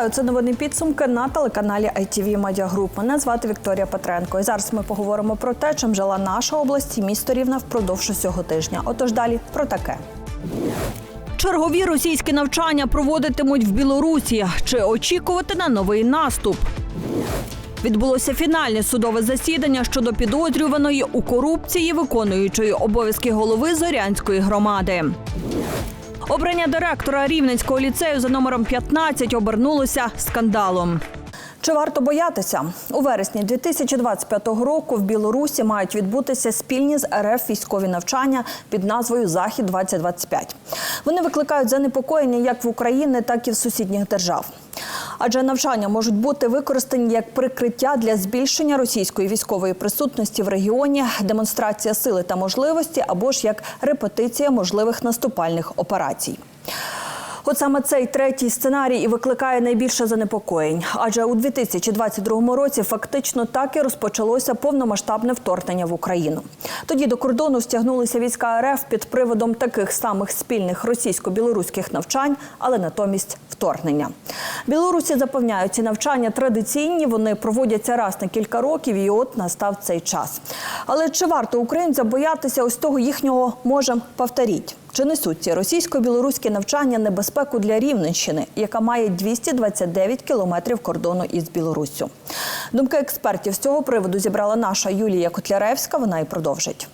Вітаю, це новини підсумки на телеканалі ITV Media Group. Мене звати Вікторія Петренко. І зараз ми поговоримо про те, чим жила наша область і місто Рівне впродовж усього тижня. Отож далі про таке. Чергові російські навчання проводитимуть в Білорусі. Чи очікувати на новий наступ? Відбулося фінальне судове засідання щодо підозрюваної у корупції, виконуючої обов'язки голови Зорянської громади. Обрання директора Рівненського ліцею за номером 15 обернулося скандалом. Чи варто боятися? У вересні 2025 року в Білорусі мають відбутися спільні з РФ військові навчання під назвою Захід 2025 Вони викликають занепокоєння як в Україні, так і в сусідніх держав. Адже навчання можуть бути використані як прикриття для збільшення російської військової присутності в регіоні, демонстрація сили та можливості або ж як репетиція можливих наступальних операцій. От саме цей третій сценарій і викликає найбільше занепокоєнь. Адже у 2022 році фактично так і розпочалося повномасштабне вторгнення в Україну. Тоді до кордону стягнулися війська РФ під приводом таких самих спільних російсько-білоруських навчань, але натомість вторгнення. Білорусі запевняють, ці навчання традиційні. Вони проводяться раз на кілька років, і от настав цей час. Але чи варто українцям боятися ось того їхнього можем повторіть? Чи несуть ці російсько-білоруські навчання небезпеку для Рівненщини, яка має 229 кілометрів кордону із Білоруссю? Думки експертів з цього приводу зібрала наша Юлія Котляревська. Вона і продовжить.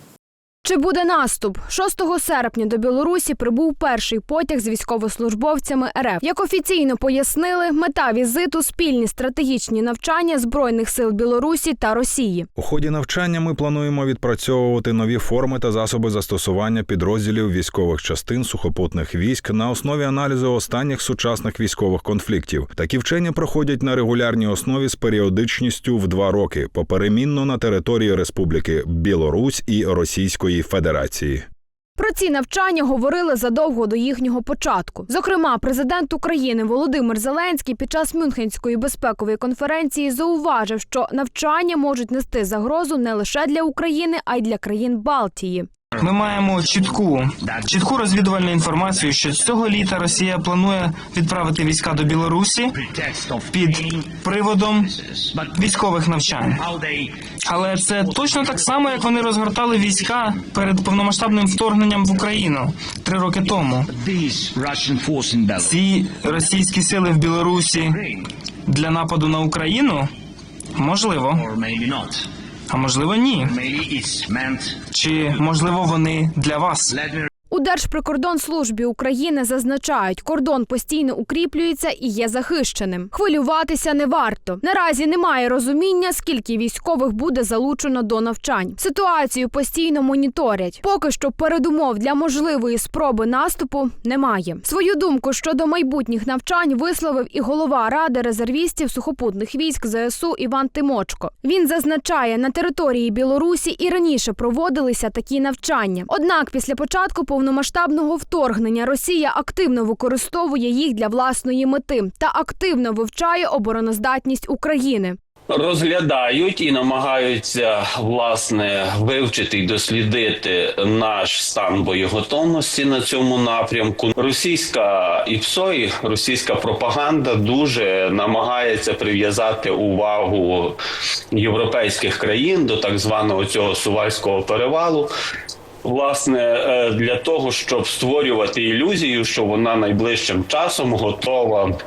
Чи буде наступ? 6 серпня до Білорусі прибув перший потяг з військовослужбовцями РФ. Як офіційно пояснили, мета візиту спільні стратегічні навчання збройних сил Білорусі та Росії. У ході навчання ми плануємо відпрацьовувати нові форми та засоби застосування підрозділів військових частин сухопутних військ на основі аналізу останніх сучасних військових конфліктів. Такі вчення проходять на регулярній основі з періодичністю в два роки поперемінно на території Республіки Білорусь і Російської Федерації. Ці навчання говорили задовго до їхнього початку. Зокрема, президент України Володимир Зеленський під час Мюнхенської безпекової конференції зауважив, що навчання можуть нести загрозу не лише для України, а й для країн Балтії. Ми маємо чітку чітку розвідувальну інформацію, що цього літа Росія планує відправити війська до Білорусі під приводом військових навчань. Але це точно так само, як вони розгортали війська перед повномасштабним вторгненням в Україну три роки тому. Ці російські сили в Білорусі для нападу на Україну можливо, а можливо ні. Чи можливо вони для вас? У Держприкордонслужбі України зазначають, кордон постійно укріплюється і є захищеним. Хвилюватися не варто. Наразі немає розуміння, скільки військових буде залучено до навчань. Ситуацію постійно моніторять. Поки що передумов для можливої спроби наступу немає. Свою думку щодо майбутніх навчань висловив і голова ради резервістів сухопутних військ ЗСУ Іван Тимочко. Він зазначає, на території Білорусі і раніше проводилися такі навчання. Однак, після початку повномасштабного вторгнення Росія активно використовує їх для власної мети та активно вивчає обороноздатність України. розглядають і намагаються власне вивчити і дослідити наш стан боєготовності на цьому напрямку. Російська ІПСО, російська пропаганда дуже намагається прив'язати увагу європейських країн до так званого цього сувальського перевалу. Власне, е, для того, щоб створювати ілюзію, що вона найближчим часом готова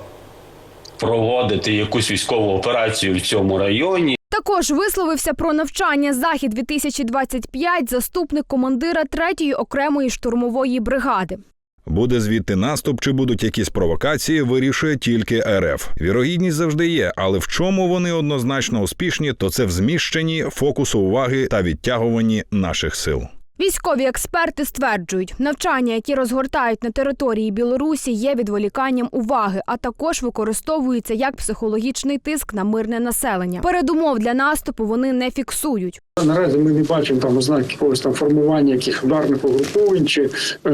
проводити якусь військову операцію в цьому районі. Також висловився про навчання захід 2025 заступник командира 3-ї окремої штурмової бригади. Буде звідти наступ чи будуть якісь провокації, вирішує тільки РФ. Вірогідність завжди є, але в чому вони однозначно успішні, то це в зміщенні фокусу уваги та відтягуванні наших сил. Військові експерти стверджують, навчання, які розгортають на території Білорусі, є відволіканням уваги, а також використовуються як психологічний тиск на мирне населення. Передумов для наступу вони не фіксують. Наразі ми не бачимо там ознак якогось там формування яких ударних угруповань чи е,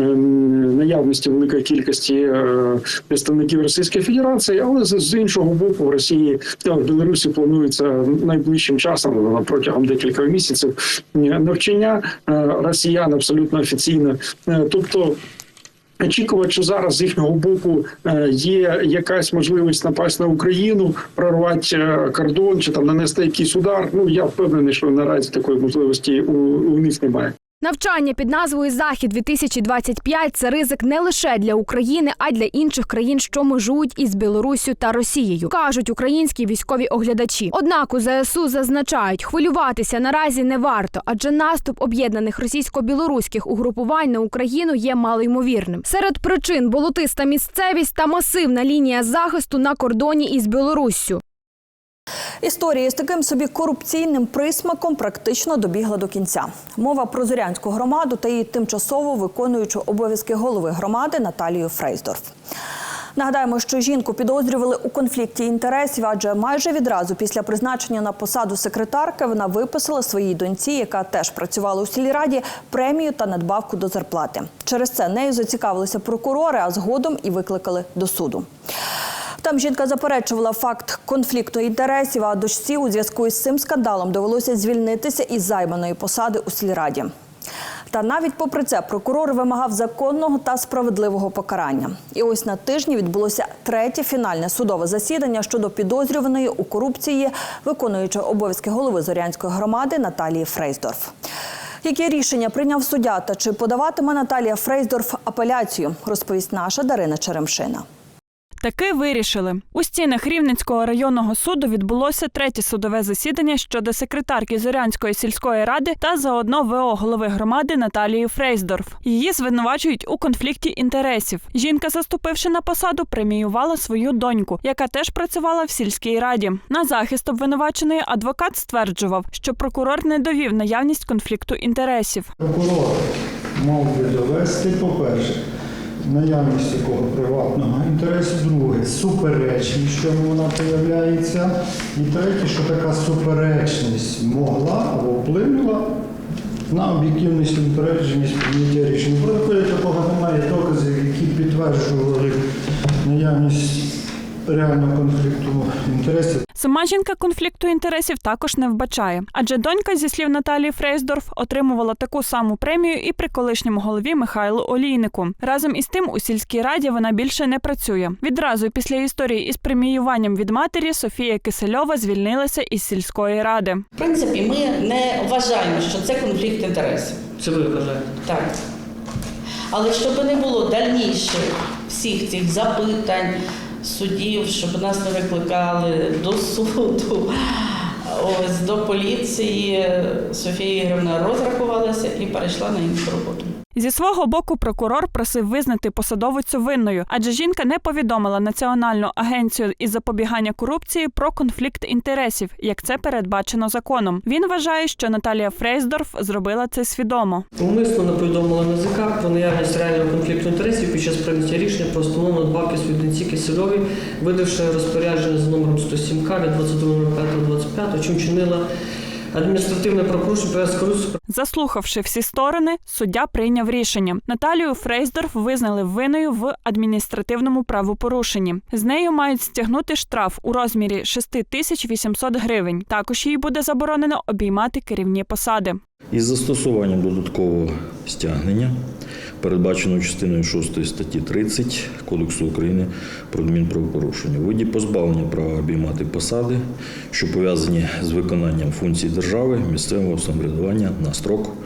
наявності великої кількості е, представників Російської Федерації, але з, іншого боку, в Росії та в Білорусі планується найближчим часом ну, протягом декілька місяців е, навчання е, росіян абсолютно офіційно. Е, тобто очікувати, що зараз з їхнього боку е, є якась можливість напасть на Україну, прорвати е, кордон чи там нанести якийсь удар. Ну я впевнений, що наразі такої можливості у, у них немає. Навчання під назвою Захід 2025 – це ризик не лише для України, а й для інших країн, що межують із Білоруссю та Росією, кажуть українські військові оглядачі. Однак у ЗСУ зазначають, хвилюватися наразі не варто, адже наступ об'єднаних російсько-білоруських угрупувань на Україну є малоймовірним. Серед причин болотиста місцевість та масивна лінія захисту на кордоні із Білоруссю. Історія з таким собі корупційним присмаком практично добігла до кінця. Мова про Зорянську громаду та її тимчасово виконуючу обов'язки голови громади Наталію Фрейсдорф. Нагадаємо, що жінку підозрювали у конфлікті інтересів, адже майже відразу після призначення на посаду секретарки вона виписала своїй доньці, яка теж працювала у сільраді, премію та надбавку до зарплати. Через це нею зацікавилися прокурори, а згодом і викликали до суду. Там жінка заперечувала факт конфлікту інтересів, а дочці у зв'язку із цим скандалом довелося звільнитися із займаної посади у сільраді. Та навіть попри це прокурор вимагав законного та справедливого покарання. І ось на тижні відбулося третє фінальне судове засідання щодо підозрюваної у корупції, виконуючої обов'язки голови Зорянської громади Наталії Фрейсдорф. Яке рішення прийняв суддя та чи подаватиме Наталія Фрейсдорф апеляцію, розповість наша Дарина Черемшина. Таки вирішили. У стінах Рівненського районного суду відбулося третє судове засідання щодо секретарки Зорянської сільської ради та заодно ВО голови громади Наталії Фрейсдорф. Її звинувачують у конфлікті інтересів. Жінка, заступивши на посаду, преміювала свою доньку, яка теж працювала в сільській раді. На захист обвинуваченої адвокат стверджував, що прокурор не довів наявність конфлікту інтересів. Прокурор мав би довести, по-перше, наявність якого приватного інтересу, друге, суперечність, що вона появляється, і третє, що така суперечність могла або вплинула на об'єктивність і упередженість прийняття рішення. В протоколі такого немає. Доказів, які підтверджували наявність реального конфлікту інтересів. Сама жінка конфлікту інтересів також не вбачає, адже донька, зі слів Наталії Фрейсдорф, отримувала таку саму премію і при колишньому голові Михайлу Олійнику. Разом із тим у сільській раді вона більше не працює. Відразу після історії із преміюванням від матері Софія Кисельова звільнилася із сільської ради. В принципі, ми не вважаємо, що це конфлікт інтересів. Це ви вважаєте? Так. Але щоб не було дальніших всіх цих запитань судів, щоб нас не викликали до суду, ось до поліції, Софія Ігорівна розрахувалася і перейшла на іншу роботу. Зі свого боку прокурор просив визнати посадовицю винною, адже жінка не повідомила Національну агенцію із запобігання корупції про конфлікт інтересів, як це передбачено законом. Він вважає, що Наталія Фрейсдорф зробила це свідомо. Умисно не повідомила НАЗК про наявність реального конфлікту інтересів під час прийняття рішення про встановлену надбавки свідниці Кисельовій, видавши розпорядження за номером 107К від 22.05.25, чим чинила адміністративне правопорушення Заслухавши всі сторони, суддя прийняв рішення. Наталію Фрейсдорф визнали винною в адміністративному правопорушенні. З нею мають стягнути штраф у розмірі 6800 гривень. Також їй буде заборонено обіймати керівні посади. Із застосуванням додаткового стягнення, передбаченого частиною 6 статті 30 Кодексу України про адмінправопорушення, виді позбавлення права обіймати посади, що пов'язані з виконанням функцій держави, місцевого самоврядування на строк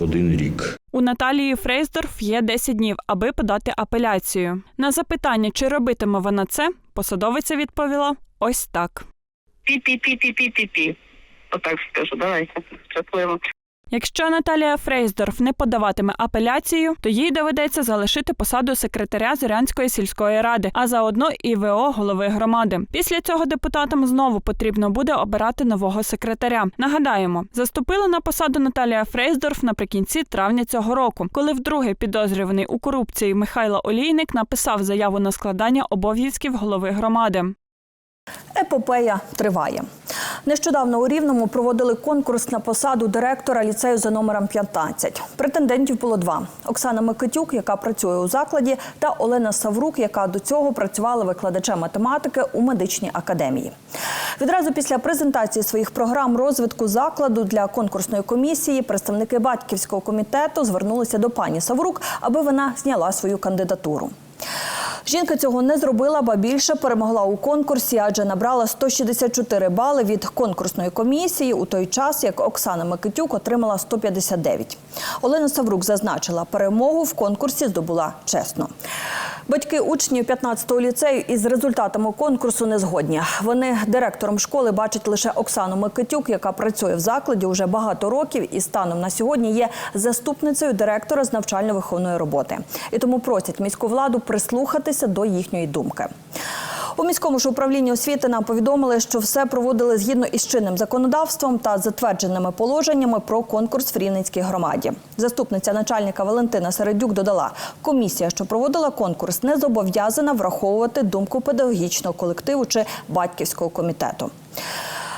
один рік. У Наталії Фрейсдорф є 10 днів, аби подати апеляцію. На запитання, чи робитиме вона це, посадовиця відповіла ось так. Пі-пі-пі-пі-пі-пі. Отак скажу, давайте. Щасливо. Якщо Наталія Фрейсдорф не подаватиме апеляцію, то їй доведеться залишити посаду секретаря Зорянської сільської ради, а заодно і ВО голови громади. Після цього депутатам знову потрібно буде обирати нового секретаря. Нагадаємо, заступила на посаду Наталія Фрейсдорф наприкінці травня цього року, коли вдруге підозрюваний у корупції Михайло Олійник написав заяву на складання обов'язків голови громади. Епопея триває. Нещодавно у Рівному проводили конкурс на посаду директора ліцею за номером 15. Претендентів було два: Оксана Микитюк, яка працює у закладі, та Олена Саврук, яка до цього працювала викладачем математики у медичній академії. Відразу після презентації своїх програм розвитку закладу для конкурсної комісії представники батьківського комітету звернулися до пані Саврук, аби вона зняла свою кандидатуру. Жінка цього не зробила, ба більше перемогла у конкурсі, адже набрала 164 бали від конкурсної комісії у той час, як Оксана Микитюк отримала 159. Олена Саврук зазначила, перемогу в конкурсі здобула чесно. Батьки учнів 15-го ліцею із результатами конкурсу не згодні. Вони директором школи бачать лише Оксану Микитюк, яка працює в закладі вже багато років і станом на сьогодні є заступницею директора з навчально-виховної роботи. І тому просять міську владу прислухатися до їхньої думки. У міському ж управлінні освіти нам повідомили, що все проводили згідно із чинним законодавством та затвердженими положеннями про конкурс в Рівненській громаді. Заступниця начальника Валентина Середюк додала, комісія, що проводила конкурс, не зобов'язана враховувати думку педагогічного колективу чи батьківського комітету.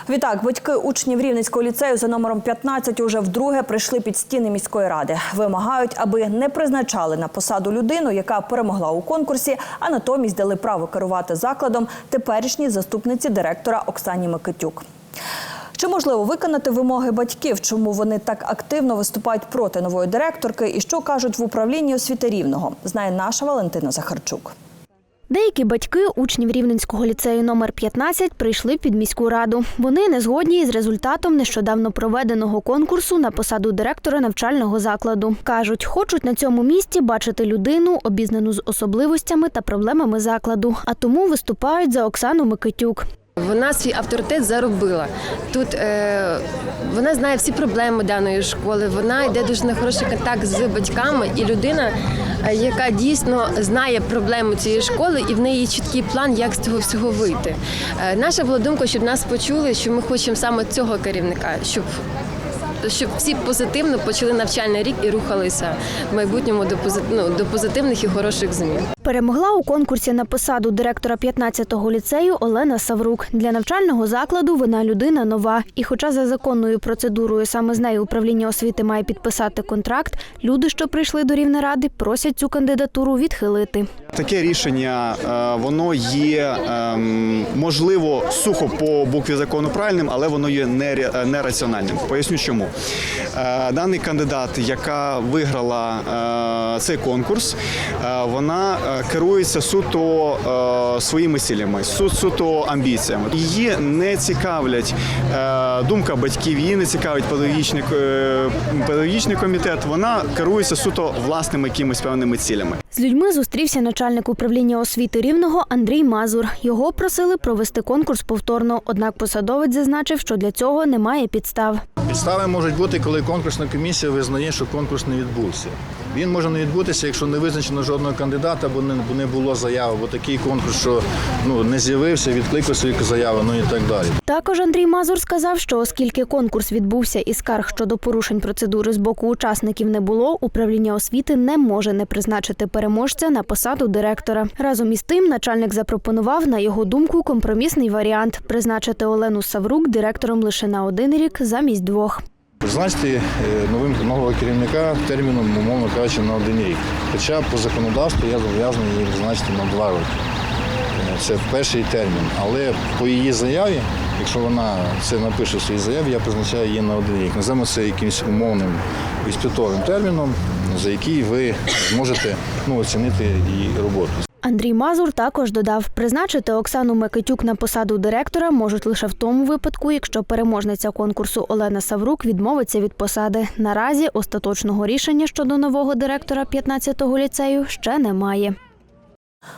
Відтак, батьки учнів Рівненського ліцею за номером 15 уже вдруге прийшли під стіни міської ради. Вимагають, аби не призначали на посаду людину, яка перемогла у конкурсі, а натомість дали право керувати закладом теперішній заступниці директора Оксані Микитюк. Чи можливо виконати вимоги батьків? Чому вони так активно виступають проти нової директорки? І що кажуть в управлінні освіти рівного? Знає наша Валентина Захарчук. Деякі батьки учнів Рівненського ліцею номер 15 прийшли під міську раду. Вони не згодні із результатом нещодавно проведеного конкурсу на посаду директора навчального закладу. кажуть, хочуть на цьому місці бачити людину, обізнану з особливостями та проблемами закладу, а тому виступають за Оксану Микитюк. Вона свій авторитет заробила. Тут е, вона знає всі проблеми даної школи. Вона йде дуже на хороший контакт з батьками, і людина, е, яка дійсно знає проблему цієї школи, і в неї чіткий план, як з цього всього вийти. Е, наша була думка, щоб нас почули, що ми хочемо саме цього керівника, щоб. Щоб всі позитивно почали навчальний рік і рухалися в майбутньому до ну, до позитивних і хороших змін. Перемогла у конкурсі на посаду директора 15-го ліцею Олена Саврук. Для навчального закладу вона людина нова. І хоча за законною процедурою саме з нею управління освіти має підписати контракт, люди, що прийшли до Рівнеради, просять цю кандидатуру відхилити. Таке рішення е, воно є ем, можливо сухо по букві закону правильним, але воно є нере- нераціональним. Поясню чому. Е, Даний кандидат, яка виграла е, цей конкурс, е, вона керується суто своїми цілями, суто амбіціями. Її не цікавлять думка батьків, її не цікавить педагогічний, педагогічний комітет. Вона керується суто власними якимись певними цілями. З людьми зустрівся начальник управління освіти рівного Андрій Мазур. Його просили провести конкурс повторно. Однак посадовець зазначив, що для цього немає підстав. Підстави можуть бути, коли конкурсна комісія визнає, що конкурс не відбувся. Він може не відбутися, якщо не визначено жодного кандидата, або не, бо не було заяви, бо такий конкурс, що ну не з'явився, відкликав свою заяву, ну і так далі. Також Андрій Мазур сказав, що оскільки конкурс відбувся і скарг щодо порушень процедури з боку учасників не було, управління освіти не може не призначити переможця на посаду директора. Разом із тим, начальник запропонував, на його думку, компромісний варіант призначити Олену Саврук директором лише на один рік замість двох. Призначити е, новим нового керівника терміном, умовно кажучи, на один рік. Хоча по законодавству я зобов'язаний її призначити на два роки. Е, Це перший термін. Але по її заяві, якщо вона це напише в своїй заяві, я призначаю її на один рік. Називаємо це якимось умовним іспитовим терміном, за який ви зможете ну, оцінити її роботу. Андрій Мазур також додав, призначити Оксану Микитюк на посаду директора можуть лише в тому випадку, якщо переможниця конкурсу Олена Саврук відмовиться від посади. Наразі остаточного рішення щодо нового директора 15-го ліцею ще немає.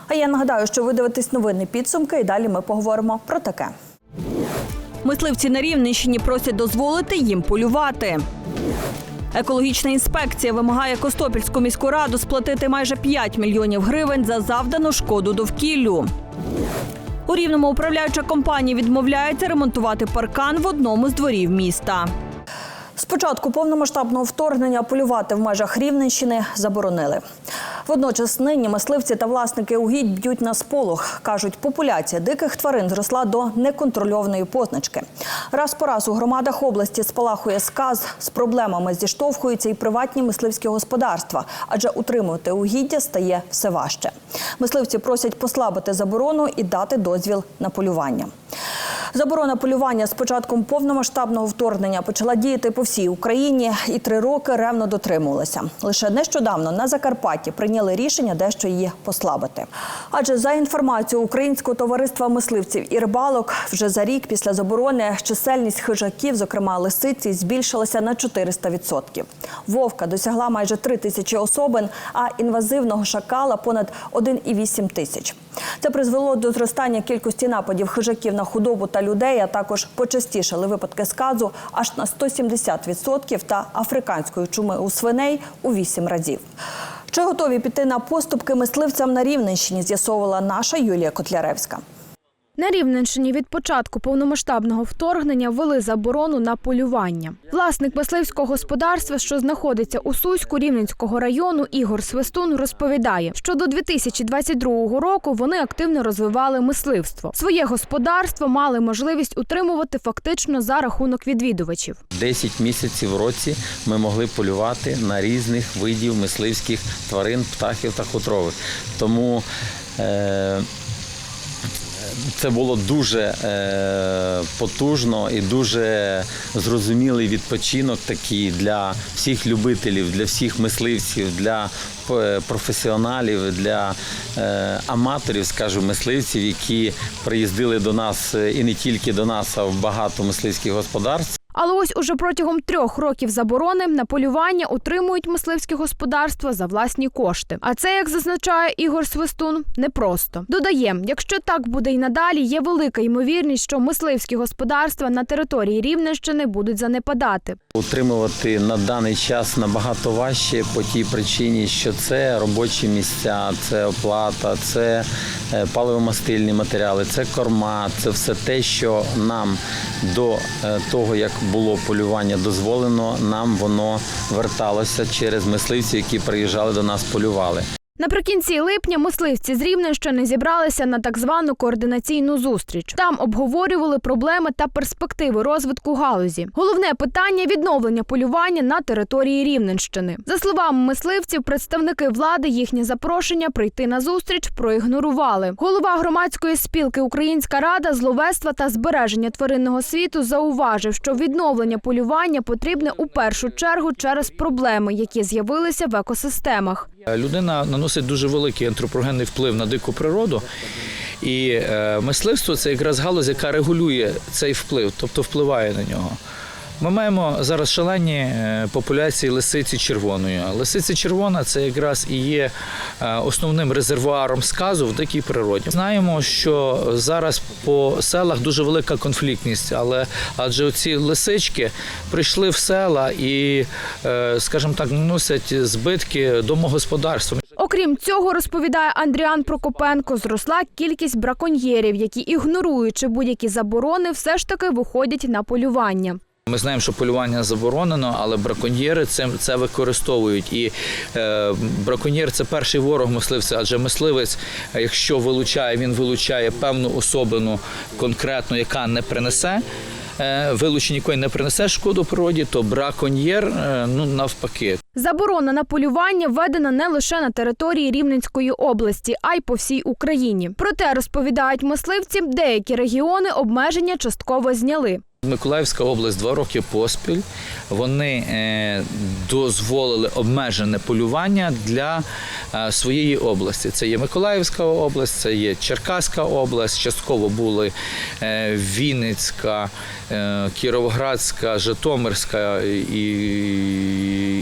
А я нагадаю, що ви дивитесь новини підсумки, і далі ми поговоримо про таке. Мисливці на Рівненщині просять дозволити їм полювати. Екологічна інспекція вимагає Костопільську міську раду сплатити майже 5 мільйонів гривень за завдану шкоду довкіллю. У рівному управляюча компанія відмовляється ремонтувати паркан в одному з дворів міста. Спочатку повномасштабного вторгнення полювати в межах Рівненщини заборонили. Водночас нині мисливці та власники угідь б'ють на сполох. Кажуть, популяція диких тварин зросла до неконтрольованої позначки. Раз по раз у громадах області спалахує сказ, з проблемами зіштовхуються і приватні мисливські господарства, адже утримувати угіддя стає все важче. Мисливці просять послабити заборону і дати дозвіл на полювання. Заборона полювання з початком повномасштабного вторгнення почала діяти по всій Україні і три роки ревно дотримувалася. Лише нещодавно на Закарпатті прийняли рішення дещо її послабити. Адже за інформацією Українського товариства мисливців і рибалок, вже за рік після заборони чисельність хижаків, зокрема лисиці, збільшилася на 400%. Вовка досягла майже 3 тисячі особин, а інвазивного шакала понад 1,8 тисяч. Це призвело до зростання кількості нападів хижаків на худобу та людей, а також почастішали випадки сказу аж на 170% та африканської чуми у свиней у 8 разів. Чи готові піти на поступки мисливцям на Рівненщині, з'ясовувала наша Юлія Котляревська. На Рівненщині від початку повномасштабного вторгнення ввели заборону на полювання. Власник мисливського господарства, що знаходиться у Суську Рівненського району, Ігор Свистун розповідає, що до 2022 року вони активно розвивали мисливство. Своє господарство мали можливість утримувати фактично за рахунок відвідувачів. 10 місяців в році ми могли полювати на різних видів мисливських тварин, птахів та хутрових. Тому е, це було дуже е, потужно і дуже зрозумілий відпочинок такий для всіх любителів, для всіх мисливців, для е, професіоналів, для е, аматорів, скажу, мисливців, які приїздили до нас і не тільки до нас, а в багато мисливських господарств. Але ось уже протягом трьох років заборони на полювання утримують мисливські господарства за власні кошти. А це, як зазначає Ігор Свистун, непросто. Додає, якщо так буде й надалі, є велика ймовірність, що мисливські господарства на території Рівненщини будуть занепадати. Утримувати на даний час набагато важче по тій причині, що це робочі місця, це оплата, це паливомастильні матеріали, це корма, це все те, що нам до е, того, як було полювання дозволено, нам воно верталося через мисливців, які приїжджали до нас, полювали. Наприкінці липня мисливці з Рівненщини зібралися на так звану координаційну зустріч. Там обговорювали проблеми та перспективи розвитку галузі. Головне питання відновлення полювання на території Рівненщини. За словами мисливців, представники влади їхнє запрошення прийти на зустріч проігнорували. Голова громадської спілки Українська рада зловецтва та збереження тваринного світу зауважив, що відновлення полювання потрібне у першу чергу через проблеми, які з'явилися в екосистемах. Людина наносить дуже великий антропогенний вплив на дику природу. І е, мисливство це якраз галузь, яка регулює цей вплив, тобто впливає на нього. Ми маємо зараз шалені е, популяції лисиці червоної. Лисиця червона це якраз і є е, основним резервуаром сказу в дикій природі. Знаємо, що зараз по селах дуже велика конфліктність, але адже ці лисички прийшли в села і, е, скажімо так, наносять збитки домогосподарствам. Окрім цього, розповідає Андріан Прокопенко, зросла кількість браконьєрів, які, ігноруючи будь-які заборони, все ж таки виходять на полювання. Ми знаємо, що полювання заборонено, але браконьєри це, це використовують. І е, браконьєр це перший ворог мисливця, адже мисливець, якщо вилучає, він вилучає певну особину конкретно, яка не принесе. е, Вилучення якої не принесе шкоду природі, то браконьєр е, ну навпаки. Заборона на полювання введена не лише на території Рівненської області, а й по всій Україні. Проте розповідають мисливці, деякі регіони обмеження частково зняли. Миколаївська область два роки поспіль. Вони е, дозволили обмежене полювання для е, своєї області. Це є Миколаївська область, це є Черкаська область, частково були е, Вінницька, Кіровоградська, Житомирська і,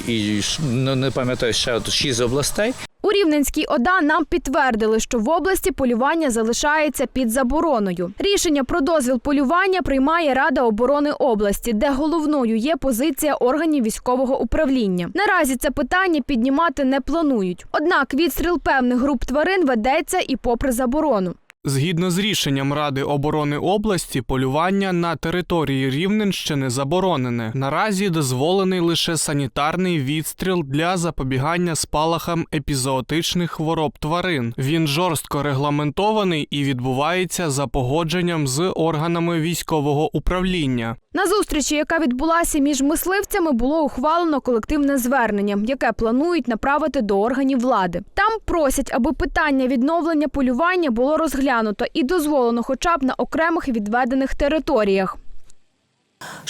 і ну, не пам'ятаю ще шість областей. У Рівненській ОДА нам підтвердили, що в області полювання залишається під забороною. Рішення про дозвіл полювання приймає Рада оборони області, де головною є позиція органів військового управління. Наразі це питання піднімати не планують. Однак відстріл певних груп тварин ведеться і попри заборону. Згідно з рішенням Ради оборони області, полювання на території Рівненщини заборонене. Наразі дозволений лише санітарний відстріл для запобігання спалахам епізоотичних хвороб тварин. Він жорстко регламентований і відбувається за погодженням з органами військового управління. На зустрічі, яка відбулася між мисливцями, було ухвалено колективне звернення, яке планують направити до органів влади. Там просять, аби питання відновлення полювання було розглянуто і дозволено, хоча б на окремих відведених територіях.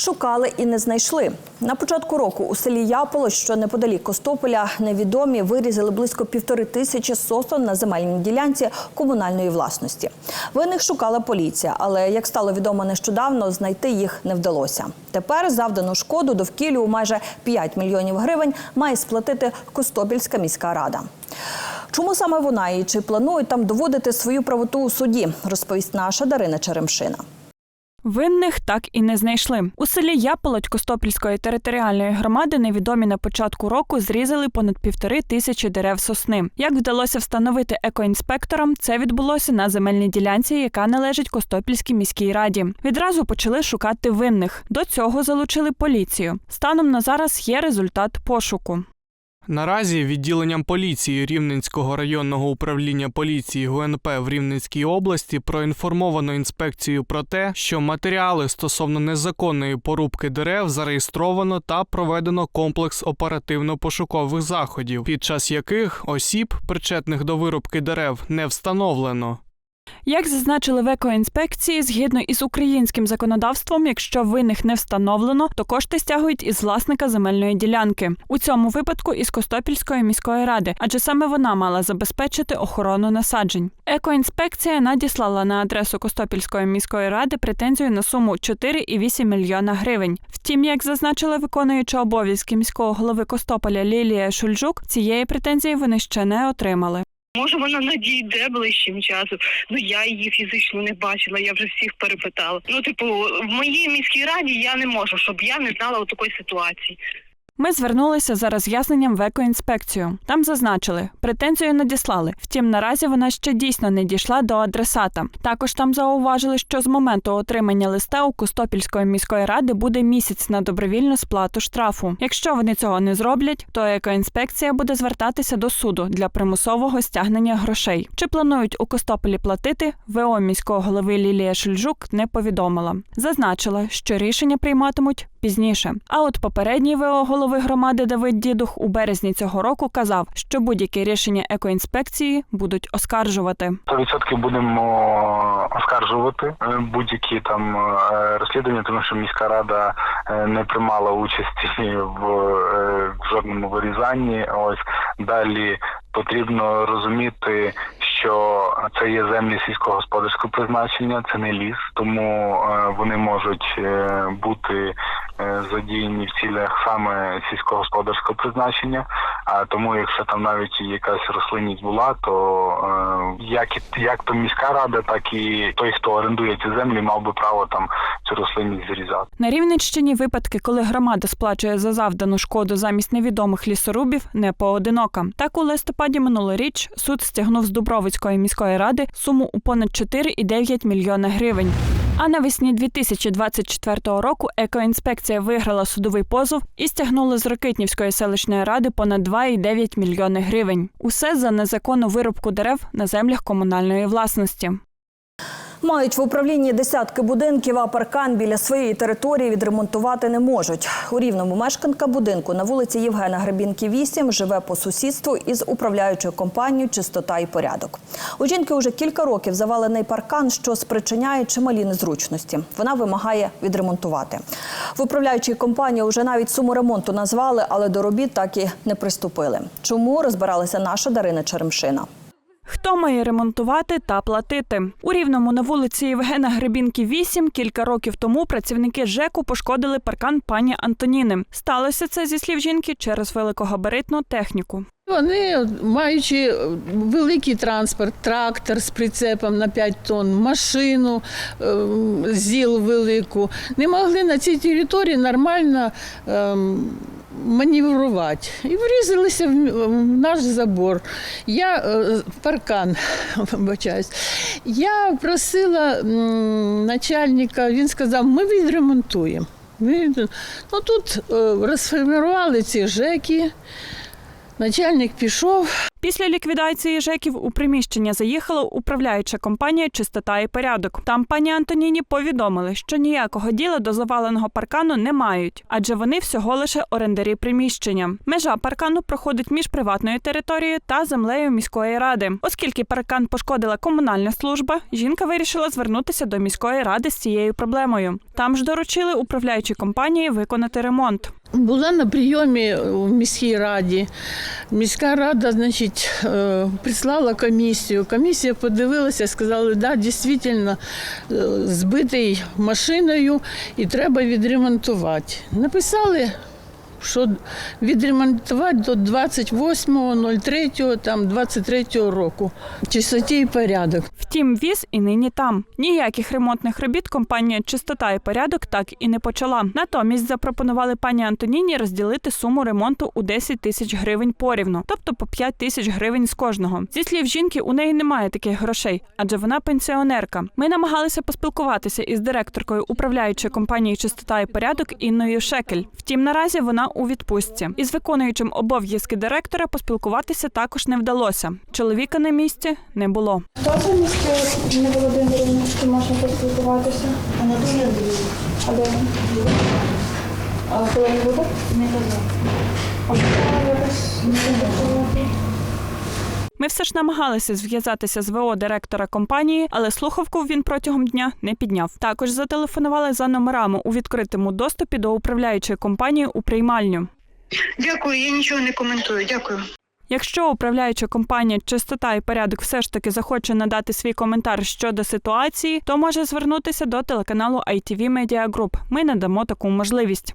Шукали і не знайшли. На початку року у селі Яполо, що неподалік Костополя, невідомі вирізали близько півтори тисячі сосен на земельній ділянці комунальної власності. Винних шукала поліція, але як стало відомо нещодавно, знайти їх не вдалося. Тепер завдану шкоду довкіллю у майже 5 мільйонів гривень має сплатити Костопільська міська рада. Чому саме вона і чи планують там доводити свою правоту у суді, розповість наша Дарина Черемшина. Винних так і не знайшли. У селі Яполоть Костопільської територіальної громади невідомі на початку року зрізали понад півтори тисячі дерев сосни. Як вдалося встановити екоінспекторам, це відбулося на земельній ділянці, яка належить Костопільській міській раді. Відразу почали шукати винних. До цього залучили поліцію. Станом на зараз є результат пошуку. Наразі відділенням поліції Рівненського районного управління поліції ГУНП в Рівненській області проінформовано інспекцію про те, що матеріали стосовно незаконної порубки дерев зареєстровано та проведено комплекс оперативно-пошукових заходів, під час яких осіб, причетних до вирубки дерев, не встановлено. Як зазначили в екоінспекції, згідно із українським законодавством, якщо винних не встановлено, то кошти стягують із власника земельної ділянки. У цьому випадку із Костопільської міської ради, адже саме вона мала забезпечити охорону насаджень. Екоінспекція надіслала на адресу Костопільської міської ради претензію на суму 4,8 мільйона гривень. Втім, як зазначила виконуюча обов'язки міського голови Костополя Лілія Шульжук, цієї претензії вони ще не отримали. Може, вона надійде ближчим часом. Ну я її фізично не бачила, я вже всіх перепитала. Ну, типу, в моїй міській раді я не можу, щоб я не знала у такої ситуації. Ми звернулися за роз'ясненням в екоінспекцію. Там зазначили, претензію надіслали. Втім, наразі вона ще дійсно не дійшла до адресата. Також там зауважили, що з моменту отримання листа у Костопільської міської ради буде місяць на добровільну сплату штрафу. Якщо вони цього не зроблять, то екоінспекція буде звертатися до суду для примусового стягнення грошей. Чи планують у Костополі платити? ВО міського голови Лілія Шульжук не повідомила. Зазначила, що рішення прийматимуть пізніше. А от попередній ВО голови громади Давид Дідух у березні цього року казав, що будь-які рішення екоінспекції будуть оскаржувати. 100% будемо оскаржувати е, будь-які там е, розслідування, тому що міська рада е, не приймала участі в, е, в жодному вирізанні. Ось далі потрібно розуміти, що це є землі сільськогосподарського призначення, це не ліс, тому е, вони можуть е, бути е, задіяні в цілях саме сільськогосподарського призначення. А тому, якщо там навіть якась рослинність була, то е, як і як то міська рада, так і той, хто орендує ці землі, мав би право там цю рослинність зрізати. На Рівненщині випадки, коли громада сплачує за завдану шкоду замість невідомих лісорубів, не поодинока. Так у листопаді минулоріч суд стягнув з Дубровицької міської ради суму у понад 4,9 мільйона гривень. А навесні 2024 року екоінспекція виграла судовий позов і стягнула з Рокитнівської селищної ради понад 2,9 мільйони гривень. Усе за незаконну вирубку дерев на землях комунальної власності. Мають в управлінні десятки будинків, а паркан біля своєї території відремонтувати не можуть. У рівному мешканка будинку на вулиці Євгена Гребінки, 8 живе по сусідству із управляючою компанією Чистота і порядок. У жінки уже кілька років завалений паркан, що спричиняє чималі незручності. Вона вимагає відремонтувати. В управляючій компанії вже навіть суму ремонту назвали, але до робіт так і не приступили. Чому розбиралася наша Дарина Черемшина? Хто має ремонтувати та платити? У Рівному на вулиці Євгена Гребінки 8 кілька років тому працівники ЖЕКу пошкодили паркан пані Антоніни. Сталося це зі слів жінки через великогабаритну техніку. Вони, маючи великий транспорт, трактор з прицепом на 5 тонн, машину, ем, ЗІЛ велику, не могли на цій території нормально ем, маневрувати. І врізалися в наш забор. Я в паркан, вибачаюсь. Я просила начальника, він сказав, ми відремонтуємо. Ну тут е, розформували ці ЖЕКи. Начальник пішов, Після ліквідації ЖЕКів у приміщення заїхала управляюча компанія Чистота і порядок. Там пані Антоніні повідомили, що ніякого діла до заваленого паркану не мають, адже вони всього лише орендарі приміщення. Межа паркану проходить між приватною територією та землею міської ради. Оскільки паркан пошкодила комунальна служба, жінка вирішила звернутися до міської ради з цією проблемою. Там ж доручили управляючій компанії виконати ремонт. Була на прийомі в міській раді. Міська рада, значить, е, прислала комісію. Комісія подивилася, сказали, да, дійсно е, збитий машиною і треба відремонтувати. Написали, що відремонтувати до 28.03 там 23 року. Чистоті і порядок. Втім, віз і нині там. Ніяких ремонтних робіт компанія Чистота і порядок так і не почала. Натомість запропонували пані Антоніні розділити суму ремонту у 10 тисяч гривень порівну, тобто по 5 тисяч гривень з кожного. Зі слів жінки, у неї немає таких грошей, адже вона пенсіонерка. Ми намагалися поспілкуватися із директоркою управляючої компанії Чистота і порядок Інною Шекель. Втім, наразі вона у відпустці. Із виконуючим обов'язки директора поспілкуватися також не вдалося. Чоловіка на місці не було. Хто це місце не Володимирівна, що можна поспілкуватися? Анатолій Андрійович. А де він? А коли не буде? Не казав. А що якось не казав? Ми все ж намагалися зв'язатися з ВО директора компанії, але слухавку він протягом дня не підняв. Також зателефонували за номерами у відкритому доступі до управляючої компанії у приймальню. Дякую, я нічого не коментую. Дякую. Якщо управляюча компанія Чистота і порядок все ж таки захоче надати свій коментар щодо ситуації, то може звернутися до телеканалу ITV Media Group. Ми надамо таку можливість.